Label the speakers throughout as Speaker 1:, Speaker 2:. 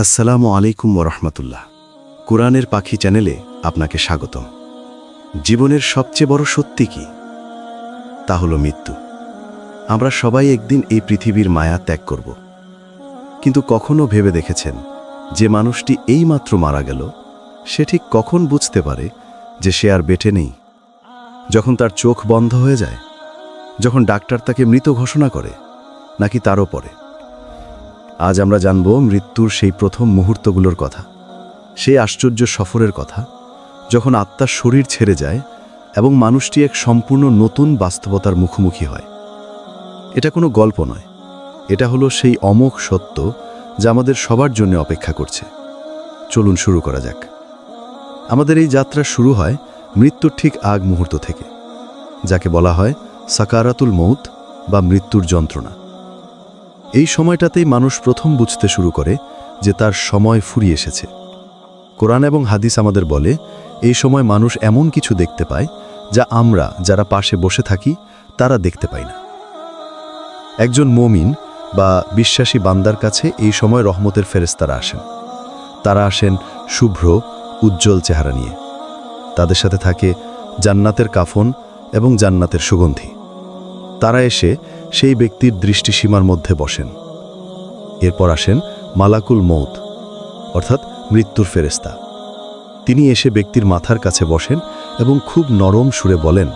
Speaker 1: আসসালামু আলাইকুম ওরহমতুল্লাহ। কোরআনের পাখি চ্যানেলে আপনাকে স্বাগতম। জীবনের সবচেয়ে বড় সত্যি কি? তা হলো মৃত্যু। আমরা সবাই একদিন এই পৃথিবীর মায়া ত্যাগ করব। কিন্তু কখনো ভেবে দেখেছেন যে মানুষটি এইমাত্র মারা গেল? সে ঠিক কখন বুঝতে পারে যে সে আর বেটে নেই? যখন তার চোখ বন্ধ হয়ে যায়? যখন ডাক্তার তাকে মৃত ঘোষণা করে, নাকি তারও পরে? আজ আমরা জানব মৃত্যুর সেই প্রথম মুহূর্তগুলোর কথা, সেই আশ্চর্য সফরের কথা, যখন আত্মার শরীর ছেড়ে যায় এবং মানুষটি এক সম্পূর্ণ নতুন বাস্তবতার মুখোমুখি হয়। এটা কোনো গল্প নয়। এটা হলো সেই অমোঘ সত্য যা আমাদের সবার জন্য অপেক্ষা করছে। চলুন শুরু করা যাক। আমাদের এই যাত্রা শুরু হয় মৃত্যুর ঠিক আগ মুহূর্ত থেকে, যাকে বলা হয় সাকারাতুল মৌত বা মৃত্যুর যন্ত্রণা। এই সময়টাতেই মানুষ প্রথম বুঝতে শুরু করে যে তার সময় ফুরিয়ে এসেছে। কোরআন এবং হাদিস আমাদের বলে, এই সময় মানুষ এমন কিছু দেখতে পায় যা আমরা, যারা পাশে বসে থাকি, তারা দেখতে পাই না। একজন মমিন বা বিশ্বাসী বান্দার কাছে এই সময় রহমতের ফেরেস্তারা আসেন। তারা আসেন শুভ্র, উজ্জ্বল চেহারা নিয়ে। তাদের সাথে থাকে জান্নাতের কাফন এবং জান্নাতের সুগন্ধি। তারা এসে সেই ব্যক্তির দৃষ্টিসীমার মধ্যে বসেন। এরপর আসেন মালাকুল মৌত অর্থাৎ মৃত্যুর ফেরেস্তা তিনি এসে ব্যক্তির মাথার কাছে বসেন এবং খুব নরম সুরে বলেন,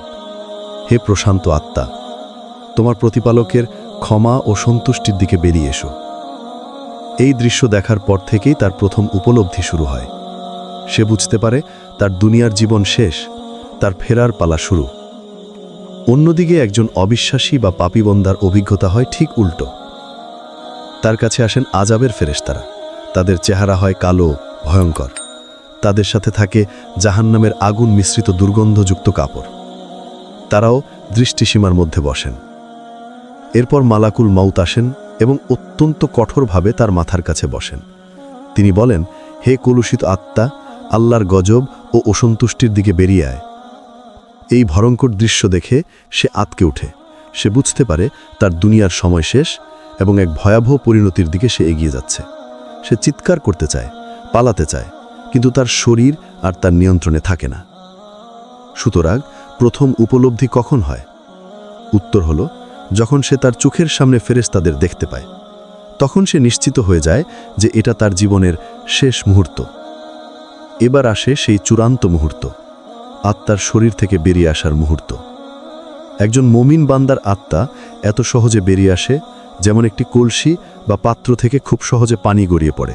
Speaker 1: হে প্রশান্ত আত্মা, তোমার প্রতিপালকের ক্ষমা ও সন্তুষ্টির দিকে বেরিয়ে এসো। এই দৃশ্য দেখার পর থেকেই তার প্রথম উপলব্ধি শুরু হয়। সে বুঝতে পারে তার দুনিয়ার জীবন শেষ, তার ফেরার পালা শুরু। অন্যদিকে একজন অবিশ্বাসী বা পাপিবন্দার অভিজ্ঞতা হয় ঠিক উল্টো। তার কাছে আসেন আজাবের ফেরেশতারা। তাদের চেহারা হয় কালো, ভয়ঙ্কর। তাদের সাথে থাকে জাহান্নামের আগুন মিশ্রিত দুর্গন্ধযুক্ত কাপড়। তারাও দৃষ্টিসীমার মধ্যে বসেন। এরপর মালাকুল মাউত আসেন এবং অত্যন্ত কঠোরভাবে তার মাথার কাছে বসেন। তিনি বলেন, হে কলুষিত আত্মা, আল্লাহর গজব ও অসন্তুষ্টির দিকে বেরিয়ে আয়। এই ভয়ঙ্কর দৃশ্য দেখে সে আতকে ওঠে। সে বুঝতে পারে তার দুনিয়ার সময় শেষ এবং এক ভয়াবহ পরিণতির দিকে সে এগিয়ে যাচ্ছে। সে চিৎকার করতে চায়, পালাতে চায়, কিন্তু তার শরীর আর তার নিয়ন্ত্রণে থাকে না। সুতরাং প্রথম উপলব্ধি কখন হয়? উত্তর হল, যখন সে তার চোখের সামনে ফেরেস্তাদের দেখতে পায়। তখন সে নিশ্চিত হয়ে যায় যে এটা তার জীবনের শেষ মুহূর্ত। এবার আসে সেই চূড়ান্ত মুহূর্ত। আত্মার শরীর থেকে বেরিয়ে আসার মুহূর্ত। একজন মমিন বান্দার আত্মা এত সহজে বেরিয়ে আসে যেমন একটি কলসি বা পাত্র থেকে খুব সহজে পানি গড়িয়ে পড়ে।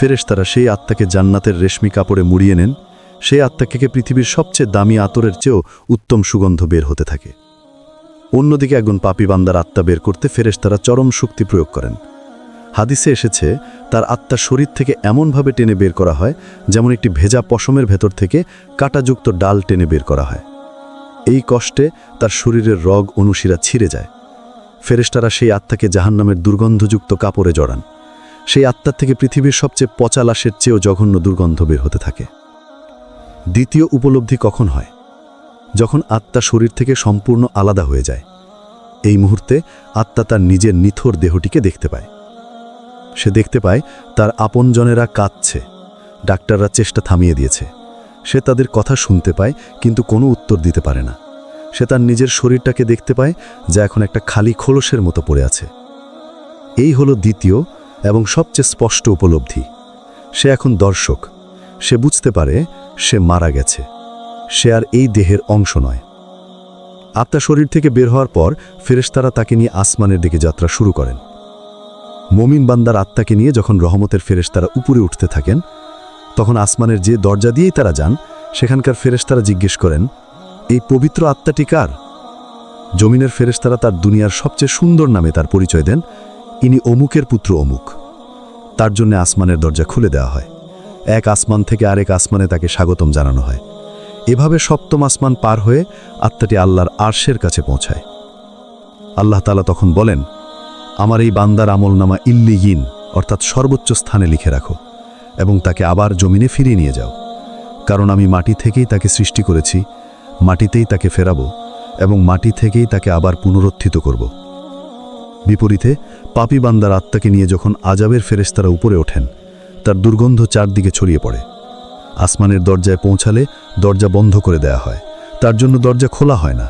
Speaker 1: ফেরেশ তারা সেই আত্মাকে জান্নাতের রেশমি কাপড়ে মুড়িয়ে নেন। সেই আত্মাকে পৃথিবীর সবচেয়ে দামি আতরের চেয়েও উত্তম সুগন্ধ বের হতে থাকে। অন্যদিকে একজন পাপি বান্দার আত্মা বের করতে ফেরেশ তারা চরম শক্তি প্রয়োগ করেন। হাদিসে এসেছে, তার আত্মা শরীর থেকে এমনভাবে টেনে বের করা হয়, যেমন একটি ভেজা পশমের ভেতর থেকে কাটাযুক্ত ডাল টেনে বের করা হয়। এই কষ্টে তার শরীরের রগ অনুশিরা ছিঁড়ে যায়। ফেরেশতারা সেই আত্মাকে জাহান্নামের দুর্গন্ধযুক্ত কাপড়ে জড়ান। সেই আত্মার থেকে পৃথিবীর সবচেয়ে পচা লাশের চেয়েও জঘন্য দুর্গন্ধ বের হতে থাকে। দ্বিতীয় উপলব্ধি কখন হয়? যখন আত্মা শরীর থেকে সম্পূর্ণ আলাদা হয়ে যায়। এই মুহূর্তে আত্মা তার নিজের নিথর দেহটিকে দেখতে পায়। সে দেখতে পায় তার আপনজনেরা কাঁদছে। ডাক্তাররা চেষ্টা থামিয়ে দিয়েছে। সে তাদের কথা শুনতে পায়, কিন্তু কোনো উত্তর দিতে পারে না। সে তার নিজের শরীরটাকে দেখতে পায়, যা এখন একটা খালি খোলসের মতো পড়ে আছে। এই হলো দ্বিতীয় এবং সবচেয়ে স্পষ্ট উপলব্ধি। সে এখন দর্শক। সে বুঝতে পারে সে মারা গেছে। সে আর এই দেহের অংশ নয়। আত্মা শরীর থেকে বের হওয়ার পর ফেরেশতারা তাকে নিয়ে আসমানের দিকে যাত্রা শুরু করেন। মমিন বান্দার আত্মাকে নিয়ে যখন রহমতের ফেরেশতারা উপরে উঠতে থাকেন, তখন আসমানের যে দরজা দিয়েই তারা যান, সেখানকার ফেরেশতারা জিজ্ঞেস করেন, এই পবিত্র আত্মাটি কার? জমিনের ফেরেশতারা তার দুনিয়ার সবচেয়ে সুন্দর নামে তার পরিচয় দেন, ইনি অমুকের পুত্র অমুক। তার জন্য আসমানের দরজা খুলে দেওয়া হয়। এক আসমান থেকে আরেক আসমানে তাকে স্বাগতম জানানো হয়। এভাবে সপ্তম আসমান পার হয়ে আত্মাটি আল্লাহর আরশের কাছে পৌঁছায়। আল্লাহ তালা তখন বলেন আমার এই বান্দার আমল আমলনামা ইল্লিগিন, অর্থাৎ সর্বোচ্চ স্থানে লিখে রাখো, এবং তাকে আবার জমিনে ফিরিয়ে নিয়ে যাও। কারণ আমি মাটি থেকেই তাকে সৃষ্টি করেছি, মাটিতেই তাকে ফেরাবো, এবং মাটি থেকেই তাকে আবার পুনরুত্থিত করব। বিপরীতে, পাপি বান্দার আত্মাকে নিয়ে যখন আজাবের ফেরেস্তারা উপরে ওঠেন,
Speaker 2: তার দুর্গন্ধ চারদিকে ছড়িয়ে পড়ে। আসমানের দরজায় পৌঁছালে দরজা বন্ধ করে দেয়া হয়। তার জন্য দরজা খোলা হয় না।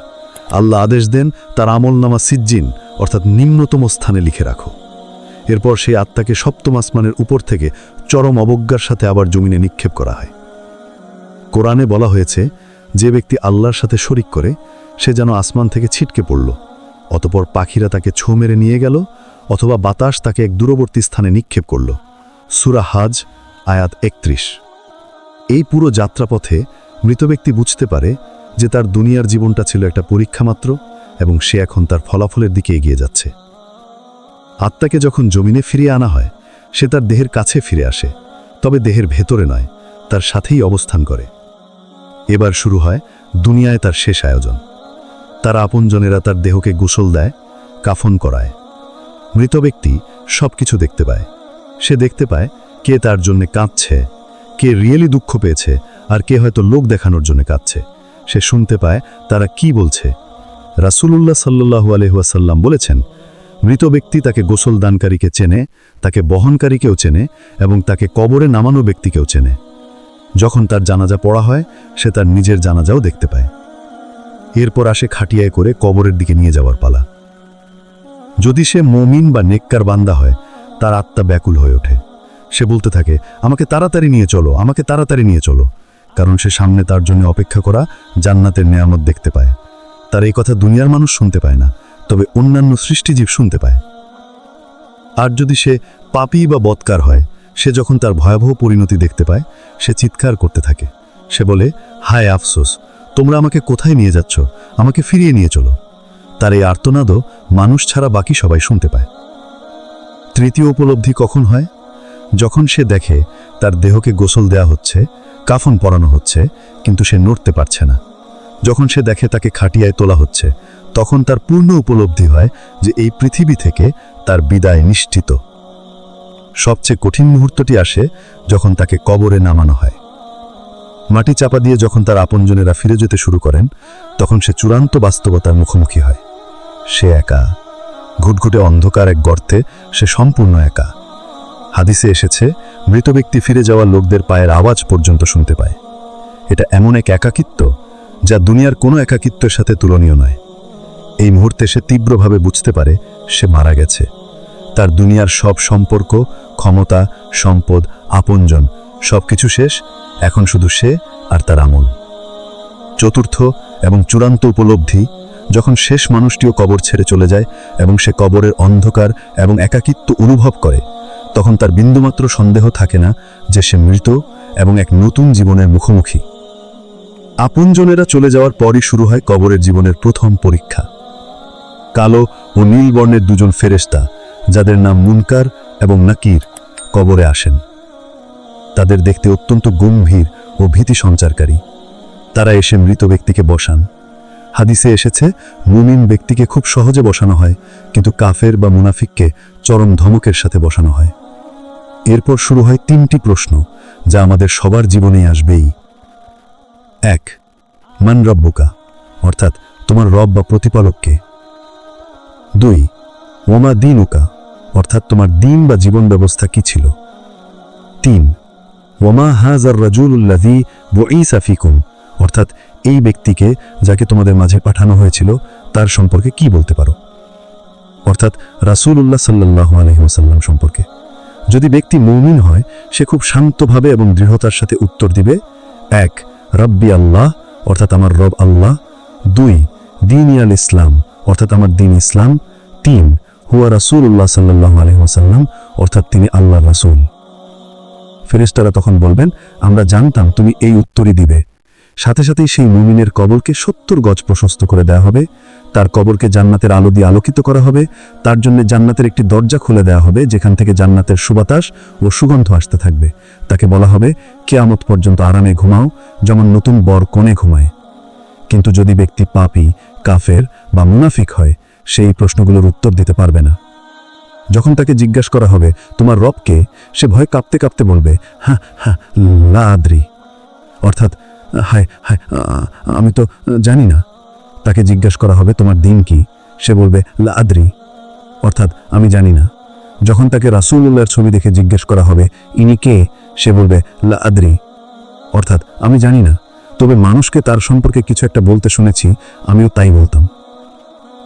Speaker 2: আল্লাহ আদেশ দেন, তার আমলনামা সিজ্জিন অর্থাৎ নিম্নতম স্থানে লিখে রাখো। এরপর সেই আত্মাকে সপ্তম আসমানের উপর থেকে চরম অবজ্ঞার সাথে আবার জমিনে নিক্ষেপ করা হয়। কোরআনে বলা হয়েছে, যে ব্যক্তি আল্লাহর সাথে শরিক করে, সে যেন আসমান থেকে ছিটকে পড়ল, অতপর পাখিরা তাকে ছো মেরে নিয়ে গেল, অথবা বাতাস তাকে এক দূরবর্তী স্থানে নিক্ষেপ করল। সুরা হাজ, আয়াত একত্রিশ। এই পুরো যাত্রাপথে মৃত ব্যক্তি বুঝতে পারে যে তার দুনিয়ার জীবনটা ছিল একটা পরীক্ষা মাত্র এবং সে এখন তার ফলাফলের দিকে এগিয়ে যাচ্ছে। আত্মাকে যখন জমিনে ফিরিয়ে আনা হয়, সে তার দেহের কাছে ফিরে আসে, তবে দেহের ভেতরে নয়, তার সাথেই অবস্থান করে। এবার শুরু হয় দুনিয়ায় তার শেষ আয়োজন। তার আপনজনেরা তার দেহকে গোসল দেয়, কাফন করায়। মৃত ব্যক্তি সব কিছু দেখতে পায়। সে দেখতে পায় কে তার জন্য কাঁদছে, কে রিয়েলি দুঃখ পেয়েছে, আর কে হয়তো লোক দেখানোর জন্য কাঁদছে। সে শুনতে পায় তারা কি বলছে রাসূলুল্লাহ সাল্লু আলহাসাল্লাম বলেছেন, মৃত ব্যক্তি তাকে গোসল দানকারীকে চেনে, তাকে বহনকারীকেও চেনে এবং তাকে কবরে নামানো ব্যক্তিকেও চেনে। যখন তার জানাজা পড়া হয়, সে তার নিজের জানাজাও দেখতে পায়। এরপর আসে খাটিয়ায় করে কবরের দিকে নিয়ে যাওয়ার পালা। যদি সে মমিন বা নেককার বান্দা হয়, তার আত্মা ব্যাকুল হয়ে ওঠে। সে বলতে থাকে, আমাকে তাড়াতাড়ি নিয়ে চলো, আমাকে তাড়াতাড়ি নিয়ে চলো। কারণ সে সামনে তার জন্য অপেক্ষা করা জান্নাতের নেয়ামত দেখতে পায়। তার এই কথা দুনিয়ার মানুষ শুনতে পায় না, তবে অন্যান্য সৃষ্টিজীব শুনতে পায়। আর যদি সে পাপি বা বৎকার হয়, সে যখন তার ভয়াবহ পরিণতি দেখতে পায়, সে চিৎকার করতে থাকে। সে বলে, হায় আফসোস, তোমরা আমাকে কোথায় নিয়ে যাচ্ছ? আমাকে ফিরিয়ে নিয়ে চলো। তার এই আর্তনাদও মানুষ ছাড়া বাকি সবাই শুনতে পায়। তৃতীয় উপলব্ধি কখন হয়? যখন সে দেখে তার দেহকে গোসল দেয়া হচ্ছে, কাফন পরানো হচ্ছে, কিন্তু সে নড়তে পারছে না। যখন সে দেখে তাকে খাটিয়ায় তোলা হচ্ছে, তখন তার পূর্ণ উপলব্ধি হয় যে এই পৃথিবী থেকে তার বিদায় নিশ্চিত। সবচেয়ে কঠিন মুহূর্তটি আসে যখন তাকে কবরে নামানো হয়। মাটি চাপা দিয়ে যখন তার আপনজনেরা ফিরে যেতে শুরু করেন, তখন সে চূড়ান্ত বাস্তবতার মুখোমুখি হয়। সে একা। ঘুটঘুটে অন্ধকার এক গর্তে সে সম্পূর্ণ একা। হাদিসে এসেছে, মৃত ব্যক্তি ফিরে যাওয়া লোকদের পায়ের আওয়াজ পর্যন্ত শুনতে পায়। এটা এমন এক একাকিত্ব যা দুনিয়ার কোনো একাকিত্বের সাথে তুলনীয় নয়। এই মুহূর্তে সে তীব্রভাবে বুঝতে পারে সে মারা গেছে। তার দুনিয়ার সব সম্পর্ক, ক্ষমতা, সম্পদ, আপনজন, সবকিছু শেষ, এখন শুধু সে আর তার আমল। চতুর্থ এবং চূড়ান্ত উপলব্ধি, যখন শেষ মানুষটিও কবর ছেড়ে চলে যায় এবং সে কবরের অন্ধকার এবং একাকিত্ব অনুভব করে, তখন তার বিন্দুমাত্র সন্দেহ থাকে না যে সে মৃত এবং এক নতুন জীবনের মুখোমুখি। আপনজনেরা চলে যাওয়ার পরই শুরু হয় কবরের জীবনের প্রথম পরীক্ষা। কালো ও নীল বর্ণের দুজন ফেরেস্তা যাদের নাম মুনকার এবং নাকির, কবরে আসেন। তাদের দেখতে অত্যন্ত গম্ভীর ও ভীতি সঞ্চারকারী। তারা এসে মৃত ব্যক্তিকে বসান। হাদিসে এসেছে, মুমিন ব্যক্তিকে খুব সহজে বসানো হয়, কিন্তু কাফের বা মুনাফিককে চরম ধমকের সাথে বসানো হয়। এরপর শুরু হয় তিনটি প্রশ্ন, যা আমাদের সবার জীবনেই আসবেই। এক, মান রব্বুকা, অর্থাৎ তোমার রব বা প্রতিপালককে। দুই, ওমা দিনুকা, অর্থাৎ তোমার দিন বা জীবন ব্যবস্থা কি ছিল? তিন, ওমা হাজার রাজুল্লাদি বঈসা ফিকুম, অর্থাৎ এই ব্যক্তিকে যাকে তোমাদের মাঝে পাঠানো হয়েছিল, তার সম্পর্কে কি বলতে পারো? অর্থাৎ রাসূলুল্লাহ সাল্লাহ আলহিমসাল্লাম সম্পর্কে। যদি ব্যক্তি মৌমিন হয়, সে খুব শান্তভাবে এবং দৃঢ়তার সাথে উত্তর দিবে, এক রব্বি আল্লাহ, অর্থাৎ আমার রব আল্লাহ। দুই, দিন ইয়াল ইসলাম, অর্থাৎ আমার দিন ইসলাম। তিন, হুয়া রাসুল উল্লাহ সাল্লাহ আলহিহাসাল্লাম অর্থাৎ তিনি আল্লাহ রাসুল। ফেরেস্তারা তখন বলবেন, আমরা জানতাম তুমি এই উত্তরই দিবে। সাথে সাথেই সেই মুমিনের কবরকে সত্তর গজ প্রশস্ত করে দেওয়া হবে। তার কবরকে জান্নাতের আলো দিয়ে আলোকিত করা হবে। তার জন্য জান্নাতের একটি দরজা খুলে দেওয়া হবে, যেখান থেকে জান্নাতের সুবাতাস ও সুগন্ধ আসতে থাকবে। তাকে বলা হবে, কেয়ামত পর্যন্ত আরামে ঘুমাও, যেমন নতুন বর কোণে ঘুমায়। কিন্তু যদি ব্যক্তি পাপি, কাফের বা মুনাফিক হয়, সেই প্রশ্নগুলোর উত্তর দিতে পারবে না। যখন তাকে জিজ্ঞাসা করা হবে, তোমার রবকে সে ভয় কাঁপতে কাঁপতে বলবে হ্যাঁ হ্যাঁ লাদ্রি। অর্থাৎ হায় হায় আমি তো জানি না। তাকে জিজ্ঞাসা করা হবে, তোমার দিন কি? সে বলবে লা আদ্রি অর্থাৎ, আমি জানি না। যখন তাকে রাসূলুল্লাহর ছবি দেখে জিজ্ঞেস করা হবে, ইনি কে? সে বলবে লা আদ্রি অর্থাৎ, আমি জানি না। তবে মানুষকে তার সম্পর্কে কিছু একটা বলতে শুনেছি, আমিও তাই বলতাম।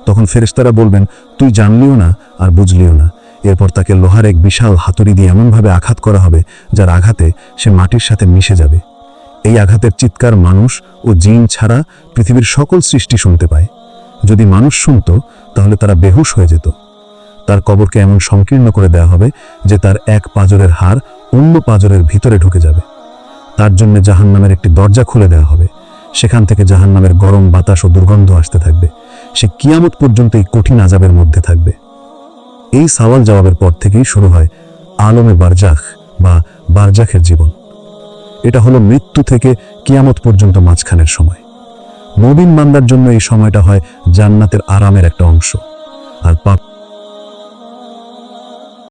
Speaker 2: তখন ফেরেশতারা বলবেন, তুই জানলিও না আর বুঝলিও না। এরপর তাকে লোহার এক বিশাল হাতুড়ি দিয়ে এমনভাবে আঘাত করা হবে, যার আঘাতে সে মাটির সাথে মিশে যাবে। এই আঘাতের চিৎকার মানুষ ও জিন ছাড়া পৃথিবীর সকল সৃষ্টি শুনতে পায়। যদি মানুষ শুনত, তাহলে তারা বেহুশ হয়ে যেত। তার কবরকে এমন সংকীর্ণ করে দেওয়া হবে যে তার এক পাজরের হার অন্য পাজরের ভিতরে ঢুকে যাবে। তার জন্য জাহান্নামের একটি দরজা খুলে দেওয়া হবে। সেখান থেকে জাহান্নামের গরম বাতাস ও দুর্গন্ধ আসতে থাকবে। সে কিয়ামত পর্যন্ত এই কঠিন আজাবের মধ্যে থাকবে। এই সওয়াল জবাবের পর থেকেই শুরু হয় আলমে বারজাখ বা বারজাখের জীবন। এটা হলো মৃত্যু থেকে কিয়ামত পর্যন্ত মাঝখানের সময়। নবীন মান্দার জন্য এই সময়টা হয় জান্নাতের আরামের একটা অংশ। আর পাপ